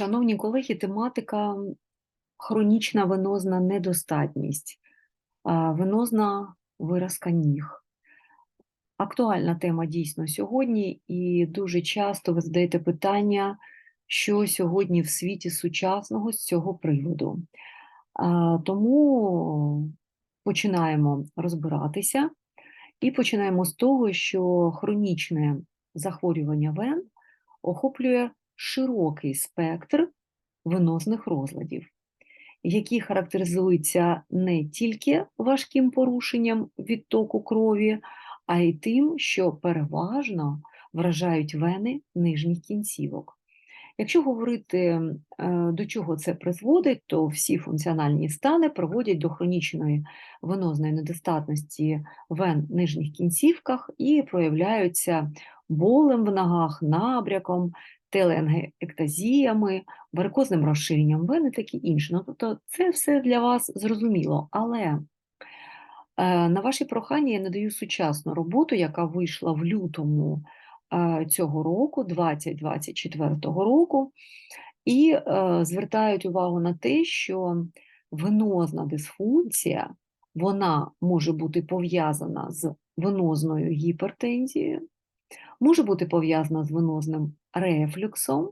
Шановні колеги, тематика хронічна венозна недостатність, венозна виразка ніг. Актуальна тема дійсно сьогодні, і дуже часто ви задаєте питання, що сьогодні в світі сучасного з цього приводу. Тому починаємо розбиратися і починаємо з того, що хронічне захворювання вен охоплює широкий спектр венозних розладів, які характеризуються не тільки важким порушенням відтоку крові, а й тим, що переважно вражають вени нижніх кінцівок. Якщо говорити, е, до чого це призводить, то всі функціональні стани приводять до хронічної венозної недостатності вен нижніх кінцівках і проявляються болем в ногах, набряком, теленгектазіями, варикозним розширенням вени, і таке інше. Ну, тобто це все для вас зрозуміло. Але е, на ваші прохання я надаю сучасну роботу, яка вийшла в лютому е, цього року, 2024 року, і е, звертають увагу на те, що венозна дисфункція вона може бути пов'язана з венозною гіпертензією, може бути пов'язана з венозним рефлюксом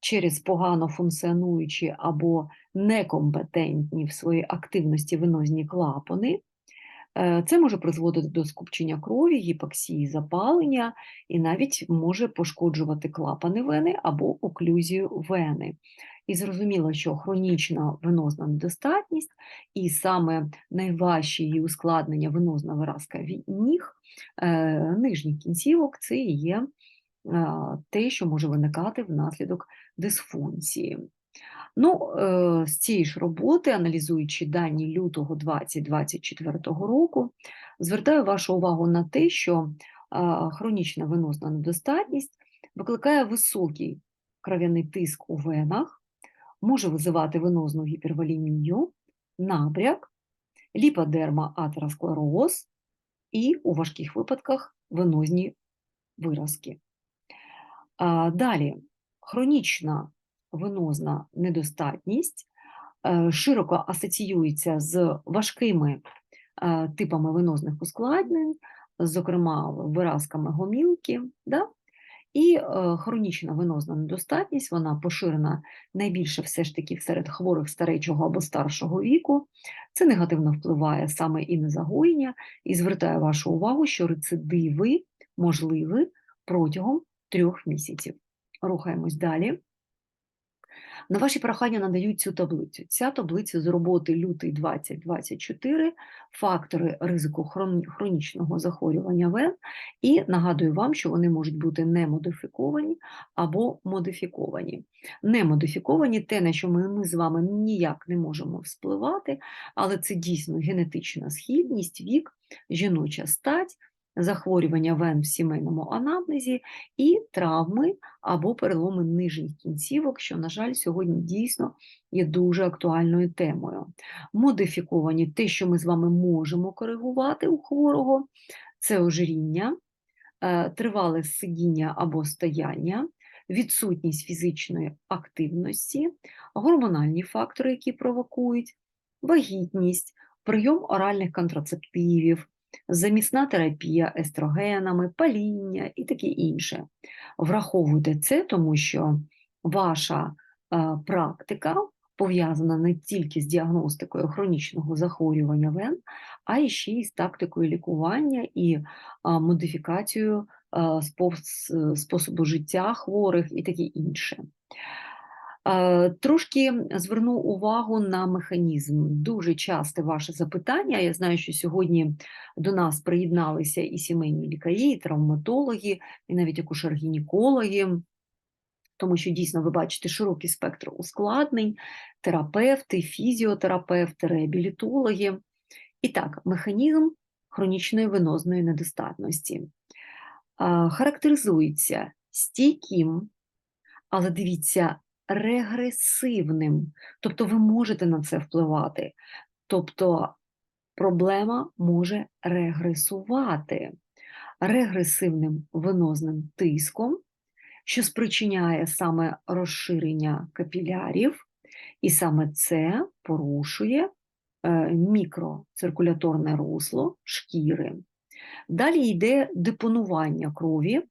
через погано функціонуючі або некомпетентні в своїй активності венозні клапани. Е, Це може призводити до скупчення крові, гіпоксії, запалення і навіть може пошкоджувати клапани вени або оклюзію вени. І зрозуміло, що хронічна венозна недостатність і саме найважче її ускладнення венозна виразка ніг нижніх кінцівок це є е, те, що може виникати внаслідок дисфункції. Ну, е, з цієї ж роботи, аналізуючи дані лютого 2024 року, звертаю вашу увагу на те, що хронічна венозна недостатність викликає високий кров'яний тиск у венах, може визивати венозну гіперволемію, набряк, ліподерма атеросклероз і у важких випадках венозні виразки. Далі, хронічна венозна недостатність е, широко асоціюється з важкими е, типами венозних ускладнень, зокрема виразками гомілки. Да? І е, хронічна венозна недостатність, вона поширена найбільше все ж таки серед хворих старечого або старшого віку. Це негативно впливає саме і на загоєння, і звертаю вашу увагу, що рецидиви можливі протягом трьох місяців. Рухаємось далі. На ваші прохання надають цю таблицю. Ця таблиця з роботи лютий 2024, фактори ризику хронічного захворювання вен, і нагадую вам, що вони можуть бути не модифіковані або модифіковані. Не модифіковані те, на що ми, ми з вами ніяк не можемо вспливати, але це дійсно генетична схильність, вік, жіноча стать, захворювання вен в сімейному анамнезі і травми або переломи нижніх кінцівок, що, на жаль, сьогодні дійсно є дуже актуальною темою. Модифіковані те, що ми з вами можемо коригувати у хворого, це ожиріння, е, тривале сидіння або стояння, відсутність фізичної активності, гормональні фактори, які провокують, вагітність, прийом оральних контрацептивів, замісна терапія естрогенами, паління і таке інше. Враховуйте це, тому що ваша е, практика пов'язана не тільки з діагностикою хронічного захворювання вен, а й ще й з тактикою лікування і е, модифікацією е, спос- способу життя хворих і таке інше. Е, Трошки зверну увагу на механізм. Дуже часте ваше запитання. Я знаю, що сьогодні до нас приєдналися і сімейні лікарі, і травматологи, і навіть акушер-гінекологи, тому що дійсно ви бачите широкий спектр ускладнень, терапевти, фізіотерапевти, реабілітологи. І так, механізм хронічної венозної недостатності характеризується стійким, але дивіться, регресивним. Тобто ви можете на це впливати. Тобто проблема може регресувати регресивним венозним тиском, що спричиняє саме розширення капілярів, і саме це порушує е, мікроциркуляторне русло шкіри. Далі йде депонування крові,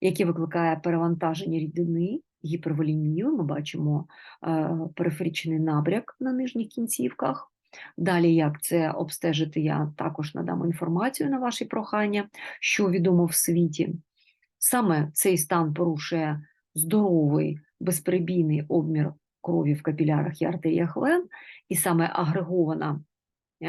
яке викликає перевантаження рідини, гіперволемію. Ми бачимо е, периферичний набряк на нижніх кінцівках. Далі, як це обстежити, я також надам інформацію на ваші прохання, що відомо в світі. Саме цей стан порушує здоровий безперебійний обмір крові в капілярах і артеріях вен, і саме агрегована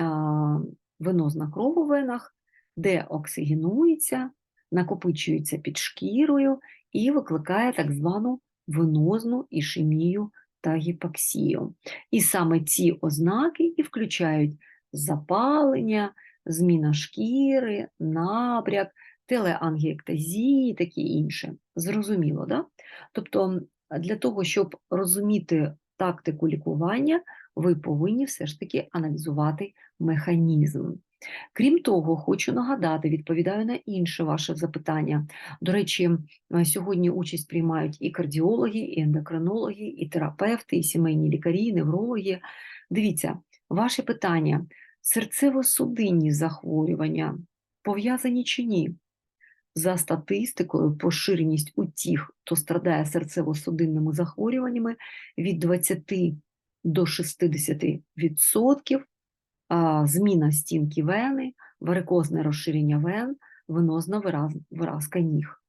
а, венозна кров у венах, де оксигенується, накопичується під шкірою і викликає так звану венозну ішемію та гіпоксію. І саме ці ознаки і включають запалення, зміна шкіри, набряк, телеангіектазії і таке інше. Зрозуміло, да? Тобто для того, щоб розуміти тактику лікування, ви повинні все ж таки аналізувати механізм. Крім того, хочу нагадати, відповідаю на інше ваше запитання. До речі, сьогодні участь приймають і кардіологи, і ендокринологи, і терапевти, і сімейні лікарі, і неврологи. Дивіться, ваше питання: серцево-судинні захворювання пов'язані чи ні? За статистикою, поширеність у тих, хто страдає серцево-судинними захворюваннями від 20 до 60%, а, зміна стінки вени, варикозне розширення вен, венозна вираз, виразка ніг.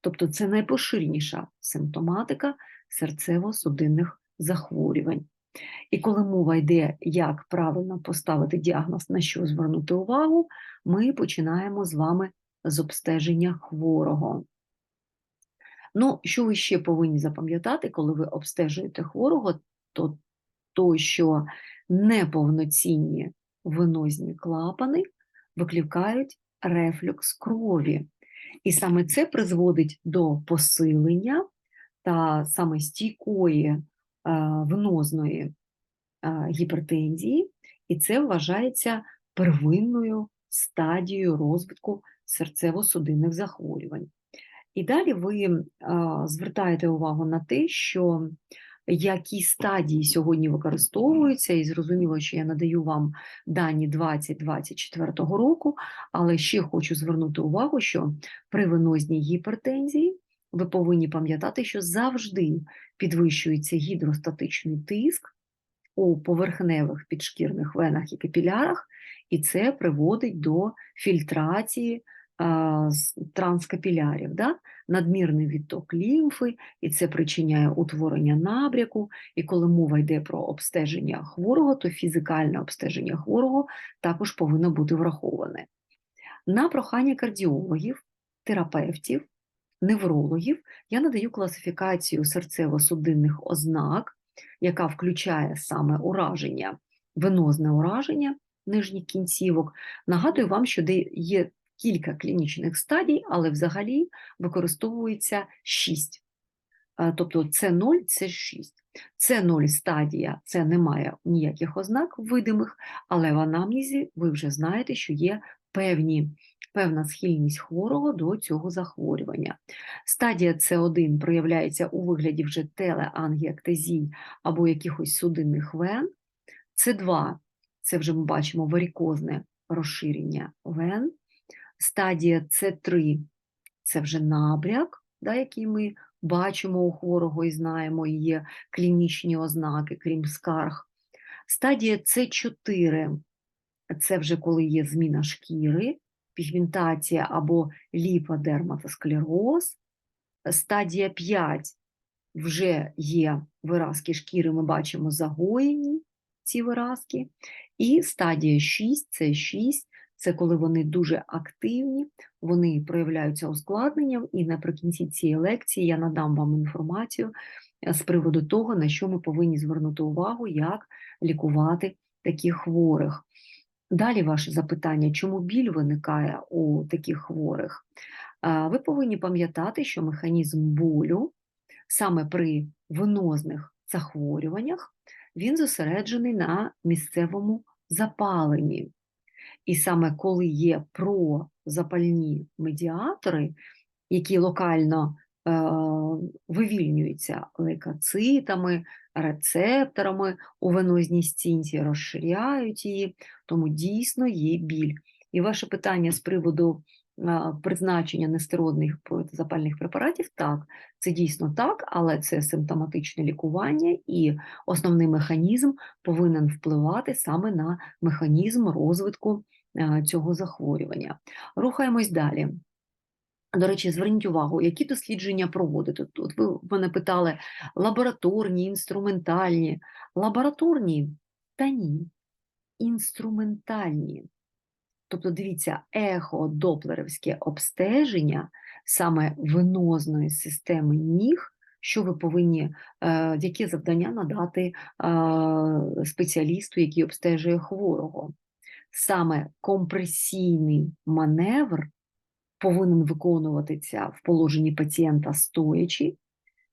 Тобто це найпоширеніша симптоматика серцево-судинних захворювань. І коли мова йде, як правильно поставити діагноз, на що звернути увагу, ми починаємо з вами з обстеження хворого. Ну, що ви ще повинні запам'ятати, коли ви обстежуєте хворого, то то, що неповноцінні венозні клапани викликають рефлюкс крові. І саме це призводить до посилення та саме стійкої е, венозної е, гіпертензії, і це вважається первинною стадією розвитку серцево-судинних захворювань. І далі ви звертаєте увагу на те, що які стадії сьогодні використовуються, і зрозуміло, що я надаю вам дані 2024 року, але ще хочу звернути увагу, що при венозній гіпертензії ви повинні пам'ятати, що завжди підвищується гідростатичний тиск у поверхневих підшкірних венах і капілярах, і це приводить до фільтрації транскапілярів, да? Надмірний відток лімфи, і це причиняє утворення набряку. І коли мова йде про обстеження хворого, то фізикальне обстеження хворого також повинно бути враховане. На прохання кардіологів, терапевтів, неврологів я надаю класифікацію серцево-судинних ознак, яка включає саме ураження, венозне ураження нижніх кінцівок. Нагадую вам, що є кілька клінічних стадій, але взагалі використовується 6. Тобто це 0 це 6. Це 0 стадія, це немає ніяких ознак видимих, але в анамнезі ви вже знаєте, що є певні, певна схильність хворого до цього захворювання. Стадія С1 проявляється у вигляді вже телеангіектезій або якихось судинних вен. С2 це вже ми бачимо варікозне розширення вен. Стадія С3 це вже набряк, да, який ми бачимо у хворого і знаємо, і є клінічні ознаки, крім скарг. Стадія С4 це вже коли є зміна шкіри, пігментація або ліподерматосклероз. Стадія 5 вже є виразки шкіри, ми бачимо загоєні ці виразки. І стадія 6 це 6 це коли вони дуже активні, вони проявляються ускладненням, і наприкінці цієї лекції я надам вам інформацію е, з приводу того, на що ми повинні звернути увагу, як лікувати таких хворих. Далі ваше запитання, чому біль виникає у таких хворих? Ви повинні пам'ятати, що механізм болю саме при венозних захворюваннях він зосереджений на місцевому запаленні. І саме коли є прозапальні медіатори, які локально е, вивільнюються лейкоцитами, рецепторами у венозній стінці, розширяють її, тому дійсно є біль. І ваше питання з приводу призначення нестеродних протизапальних препаратів, так, це дійсно так, але це симптоматичне лікування, і основний механізм повинен впливати саме на механізм розвитку цього захворювання. Рухаємось далі. До речі, зверніть увагу, які дослідження проводити. Тут ви мене питали лабораторні, інструментальні. Лабораторні та ні, інструментальні. Тобто, дивіться, ехо доплерівське обстеження саме венозної системи ніг, що ви повинні, е, яке завдання надати е, спеціалісту, який обстежує хворого. Саме компресійний маневр повинен виконуватися в положенні пацієнта стоячи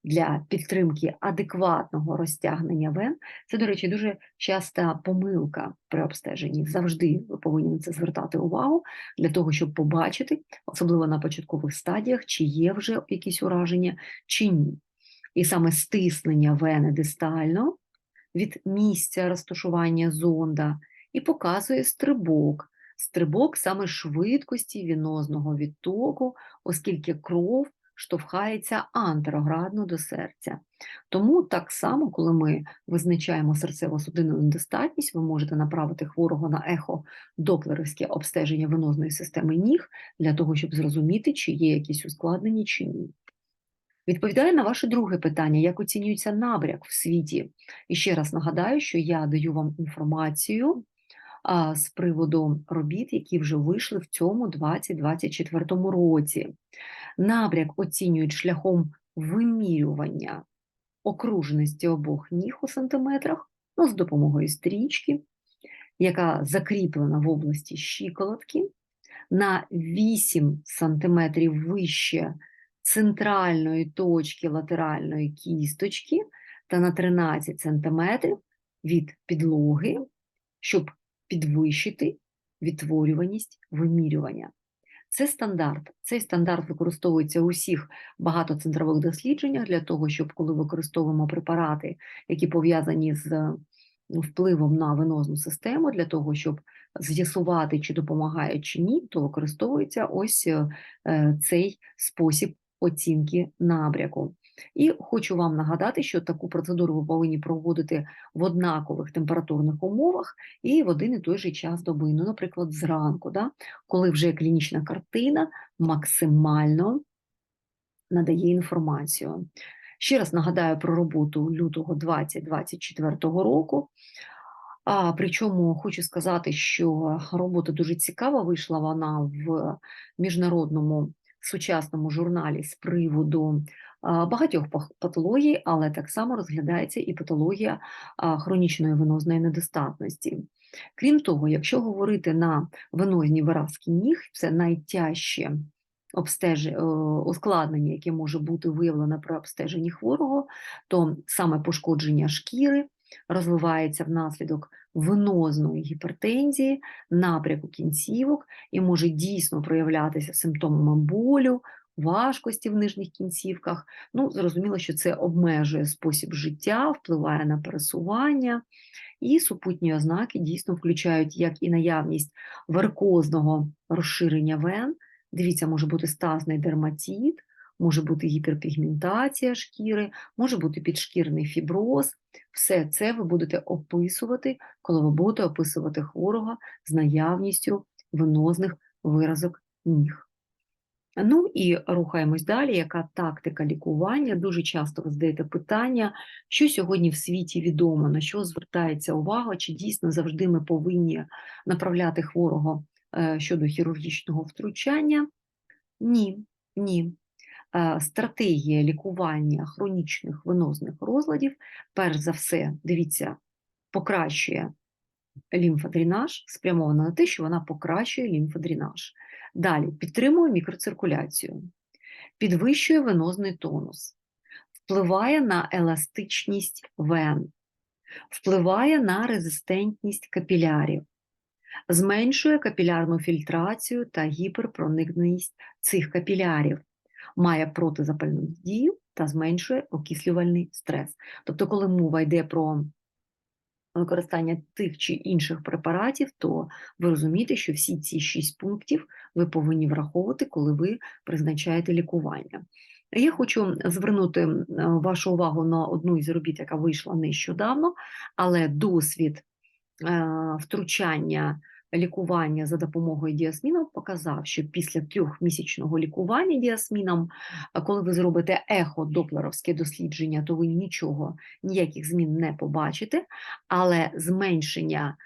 для підтримки адекватного розтягнення вен. Це, до речі, дуже часта помилка при обстеженні. Завжди ви повинні на це звертати увагу для того, щоб побачити, особливо на початкових стадіях, чи є вже якісь ураження, чи ні. І саме стиснення вени дистально від місця розташування зонда і показує стрибок стрибок саме швидкості вінозного відтоку, оскільки кров штовхається антероградно до серця. Тому так само, коли ми визначаємо серцево-судинну недостатність, ви можете направити хворого на ехо доплерівське обстеження венозної системи ніг для того, щоб зрозуміти, чи є якісь ускладнення чи ні. Відповідає на ваше друге питання, як оцінюється набряк в світі. І ще раз нагадаю, що я даю вам інформацію з приводу робіт, які вже вийшли в цьому 2024 році. Набряк оцінюють шляхом вимірювання окружності обох ніг у сантиметрах, ну, з допомогою стрічки, яка закріплена в області щиколотки, на 8 сантиметрів вище центральної точки латеральної кісточки та на 13 сантиметрів від підлоги, щоб підвищити відтворюваність вимірювання. Це стандарт. Цей стандарт використовується у всіх багатоцентрових дослідженнях для того, щоб коли використовуємо препарати, які пов'язані з впливом на венозну систему, для того, щоб з'ясувати, чи допомагає чи ні, то використовується ось е, цей спосіб оцінки набряку. І хочу вам нагадати, що таку процедуру ви повинні проводити в однакових температурних умовах і в один і той же час доби. Ну, наприклад, зранку, да, коли вже клінічна картина максимально надає інформацію. Ще раз нагадаю про роботу лютого 2024 року. А причому хочу сказати, що робота дуже цікава вийшла вона в міжнародному сучасному журналі з приводу багатьох патологій, але так само розглядається і патологія хронічної венозної недостатності. Крім того, якщо говорити на венозні виразки ніг, це найтяжче обстеження, е, ускладнення, яке може бути виявлено при обстеженні хворого, то саме пошкодження шкіри розвивається внаслідок венозної гіпертензії, напряку кінцівок і може дійсно проявлятися симптомами болю, важкості в нижніх кінцівках. Ну, зрозуміло, що це обмежує спосіб життя, впливає на пересування, і супутні ознаки дійсно включають як і наявність варикозного розширення вен. Дивіться, може бути стазний дерматит, може бути гіперпігментація шкіри, може бути підшкірний фіброз. Все це ви будете описувати, коли ви будете описувати хворого з наявністю венозних виразок ніг. Ну і рухаємось далі. Яка тактика лікування? Дуже часто ви задаєте питання, що сьогодні в світі відомо, на що звертається увага, чи дійсно завжди ми повинні направляти хворого е, щодо хірургічного втручання? Ні, ні. Е, стратегія лікування хронічних венозних розладів, перш за все, дивіться, покращує лімфодренаж, спрямована на те, що вона покращує лімфодренаж. Далі. Підтримує мікроциркуляцію, підвищує венозний тонус, впливає на еластичність вен, впливає на резистентність капілярів, зменшує капілярну фільтрацію та гіперпроникність цих капілярів, має протизапальну дію та зменшує окислювальний стрес. Тобто, коли мова йде про використання тих чи інших препаратів, то ви розумієте, що всі ці шість пунктів ви повинні враховувати, коли ви призначаєте лікування. Я хочу звернути е, вашу увагу на одну із робіт, яка вийшла нещодавно, але досвід е, втручання лікування за допомогою діасміну показав, що після трьохмісячного лікування діасміном, коли ви зробите ехо доплеровське дослідження, то ви нічого, ніяких змін не побачите, але зменшення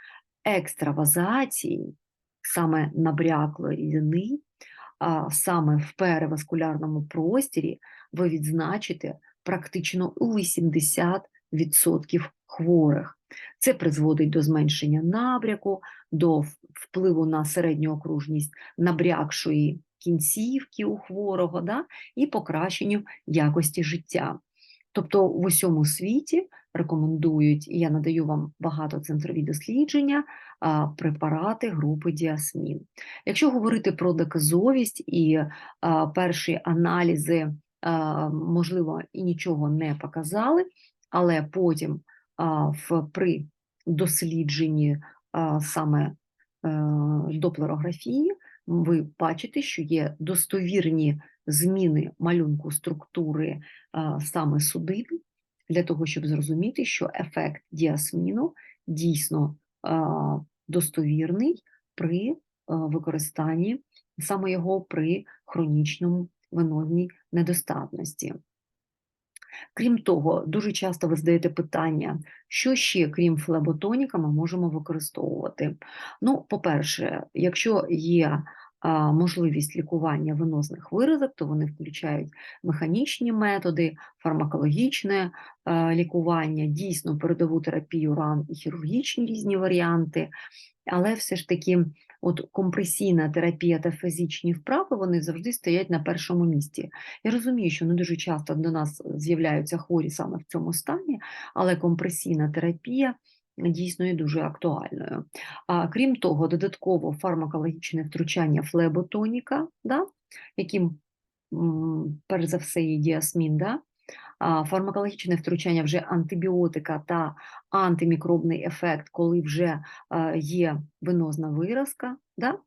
екстравазації, саме набряклої рідини, саме в переваскулярному простірі, ви відзначите практично у 80% хворих. Це призводить до зменшення набряку, до впливу на середню окружність набрякшої кінцівки у хворого да, і покращенню якості життя. Тобто в усьому світі рекомендують, і я надаю вам багатоцентрові дослідження, препарати групи діасмін. Якщо говорити про доказовість і перші аналізи, можливо, і нічого не показали, але потім в, при дослідженні саме е, доплерографії ви бачите, що є достовірні зміни малюнку структури саме судин, для того, щоб зрозуміти, що ефект діасміну дійсно достовірний при використанні саме його при хронічному венозній недостатності. Крім того, дуже часто ви задаєте питання, що ще, крім флеботоніка, ми можемо використовувати. Ну, по-перше, якщо є можливість лікування венозних виразок, то вони включають механічні методи, фармакологічне е, лікування, дійсно передову терапію ран і хірургічні різні варіанти. Але все ж таки, от компресійна терапія та фізичні вправи вони завжди стоять на першому місці. Я розумію, що не дуже часто до нас з'являються хворі саме в цьому стані, але компресійна терапія дійсно є дуже актуальною. А крім того, додатково фармакологічне втручання флеботоніка, да, яким перш за все є діасмін, да, фармакологічне втручання вже антибіотика та антимікробний ефект, коли вже е, є венозна виразка, да?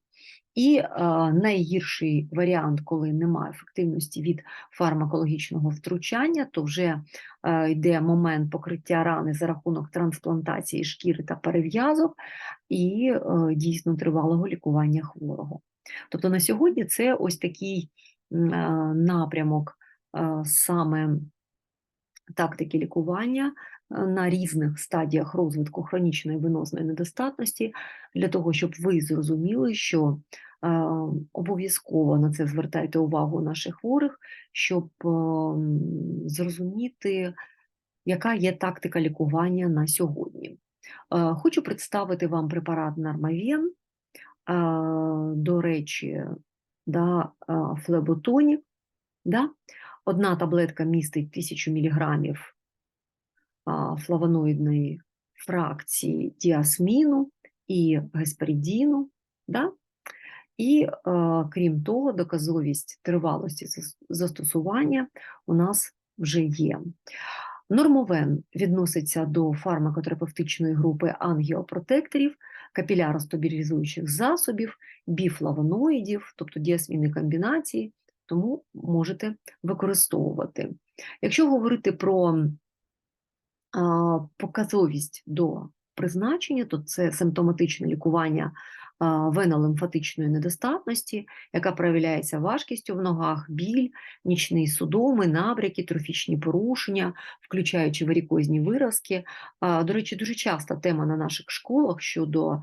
і е, найгірший варіант, коли немає ефективності від фармакологічного втручання, то вже йде момент покриття рани за рахунок трансплантації шкіри та перев'язок і е, дійсно тривалого лікування хворого. Тобто на сьогодні це ось такий е, напрямок е, саме тактики лікування е, на різних стадіях розвитку хронічної венозної недостатності, для того, щоб ви зрозуміли, що е, обов'язково на це звертайте увагу наших хворих, щоб е, зрозуміти, яка є тактика лікування на сьогодні. Е, Хочу представити вам препарат Нармавен, до речі, да, е, флеботонік, да? Одна таблетка містить 1000 мг флавоноїдної фракції діасміну і гесперидіну. Да? І крім того, доказовість тривалості застосування у нас вже є. Нормовен відноситься до фармакотерапевтичної групи ангіопротекторів, капіляростабілізуючих засобів, біфлавоноїдів, тобто діасмінні комбінації, тому можете використовувати. Якщо говорити про показовість до призначення, то це симптоматичне лікування венолимфатичної недостатності, яка проявляється важкістю в ногах, біль, нічні судоми, набряки, трофічні порушення, включаючи варікозні виразки. До речі, дуже часто тема на наших школах щодо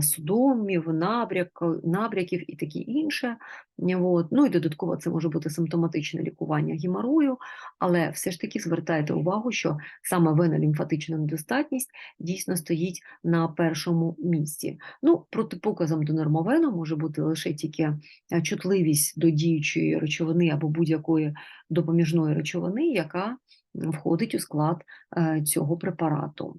судомів, набряк, набряків і таке інше. От. Ну і додатково це може бути симптоматичне лікування геморою, але все ж таки звертайте увагу, що саме венолімфатична недостатність дійсно стоїть на першому місці. Ну, протипоказом до нормовену може бути лише тільки е, чутливість до діючої речовини або будь-якої допоміжної речовини, яка входить у склад е, цього препарату.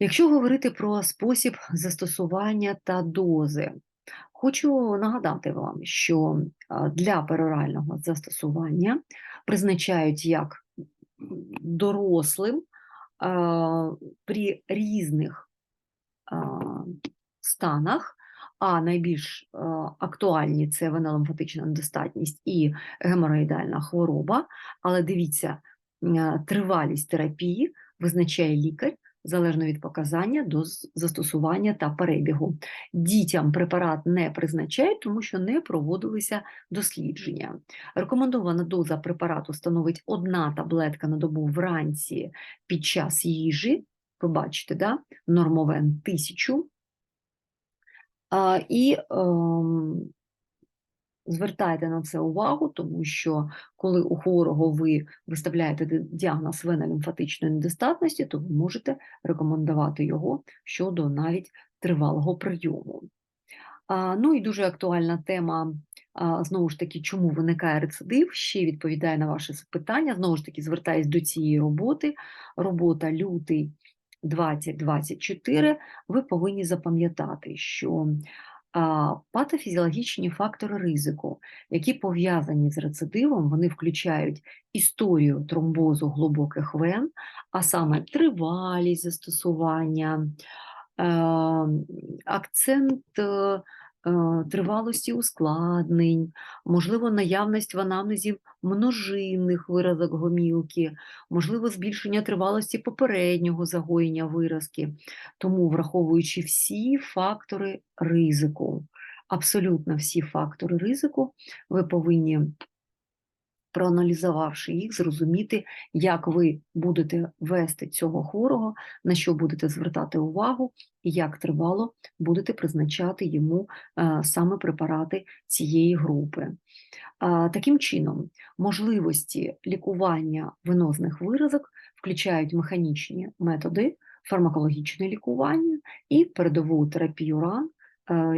Якщо говорити про спосіб застосування та дози, Хочу нагадати вам, що для перорального застосування призначають як дорослим при різних станах, а найбільш актуальні це венолімфатична недостатність і геморроїдальна хвороба. Але дивіться, тривалість терапії визначає лікар залежно від показання до застосування та перебігу. Дітям препарат не призначають, тому що не проводилися дослідження. Рекомендована доза препарату становить одна таблетка на добу вранці під час їжі. Ви бачите, да? нормовен 1000. І ем, звертайте на це увагу, тому що коли у хворого ви виставляєте діагноз вена лімфатичної недостатності, то ви можете рекомендувати його щодо навіть тривалого прийому. Ну і дуже актуальна тема, знову ж таки, чому виникає рецидив, ще відповідає на ваше питання. Знову ж таки, звертаюсь до цієї роботи. Робота лютий 2024. Ви повинні запам'ятати, що патофізіологічні фактори ризику, які пов'язані з рецидивом, вони включають історію тромбозу глибоких вен, а саме тривалість застосування, е, акцент е, тривалості ускладнень, можливо, наявність в анамнезі множинних виразок гомілки, можливо, збільшення тривалості попереднього загоєння виразки. Тому, враховуючи всі фактори ризику, абсолютно всі фактори ризику, ви повинні проаналізувавши їх, зрозуміти, як ви будете вести цього хворого, на що будете звертати увагу, і як тривало будете призначати йому е, саме препарати цієї групи. Таким чином, можливості лікування венозних виразок включають механічні методи, фармакологічне лікування і передову терапію ран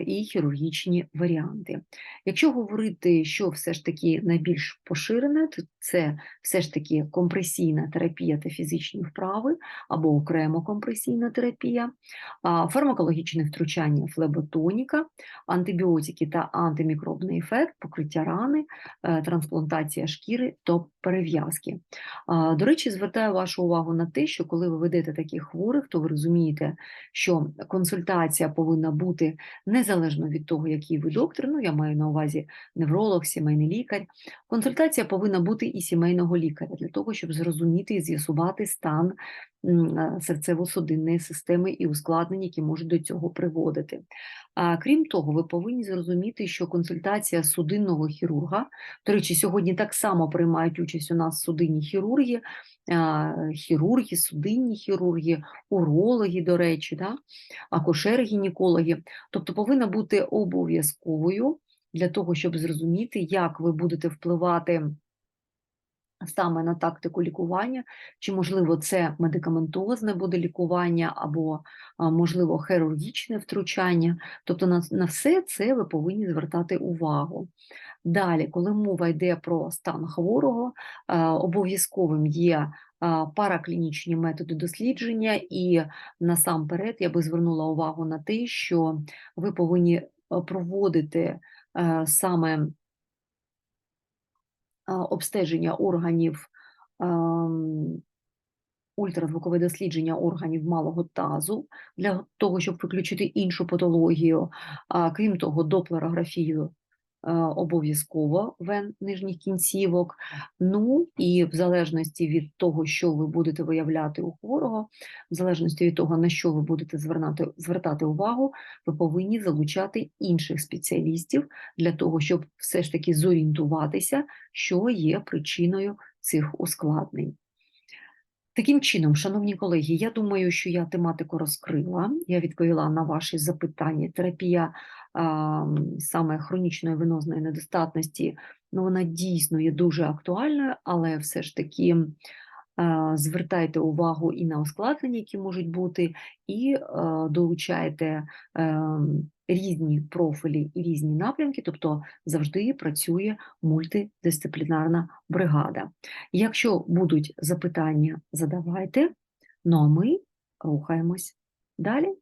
і хірургічні варіанти. Якщо говорити, що все ж таки найбільш поширене, то це все ж таки компресійна терапія та фізичні вправи або окремо компресійна терапія, фармакологічне втручання флеботоніка, антибіотики та антимікробний ефект, покриття рани, е, трансплантація шкіри та перев'язки. До речі, звертаю вашу увагу на те, що коли ви ведете таких хворих, то ви розумієте, що консультація повинна бути незалежно від того, який ви доктор, ну я маю на увазі невролог, сімейний лікар. Консультація повинна бути і сімейного лікаря для того, щоб зрозуміти і з'ясувати стан е, серцево-судинної системи і ускладнень, які можуть до цього приводити. А крім того, ви повинні зрозуміти, що консультація судинного хірурга, до речі, сьогодні так само приймають участь у нас судинні хірурги, хірурги, судинні хірурги, урологи, до речі, да? акушери-гінекологи. Тобто повинна бути обов'язковою для того, щоб зрозуміти, як ви будете впливати саме на тактику лікування, чи можливо це медикаментозне буде лікування, або можливо хірургічне втручання. Тобто на, на все це ви повинні звертати увагу. Далі, коли мова йде про стан хворого, обов'язковим є параклінічні методи дослідження, і насамперед я би звернула увагу на те, що ви повинні проводити е, саме обстеження органів, ультразвукове дослідження органів малого тазу для того, щоб виключити іншу патологію. А, Крім того, доплерографію обов'язково вен нижніх кінцівок. Ну і в залежності від того, що ви будете виявляти у хворого, в залежності від того, на що ви будете звертати, звертати увагу, ви повинні залучати інших спеціалістів для того, щоб все ж таки зорієнтуватися, що є причиною цих ускладнень. Таким чином, шановні колеги, я думаю, що я тематику розкрила, я відповіла на ваші запитання. Терапія саме хронічної венозної недостатності, ну вона дійсно є дуже актуальною, але все ж таки звертайте увагу і на ускладнення, які можуть бути, і долучайте ем, різні профілі і різні напрямки, тобто завжди працює мультидисциплінарна бригада. Якщо будуть запитання, задавайте, ну а ми рухаємось далі.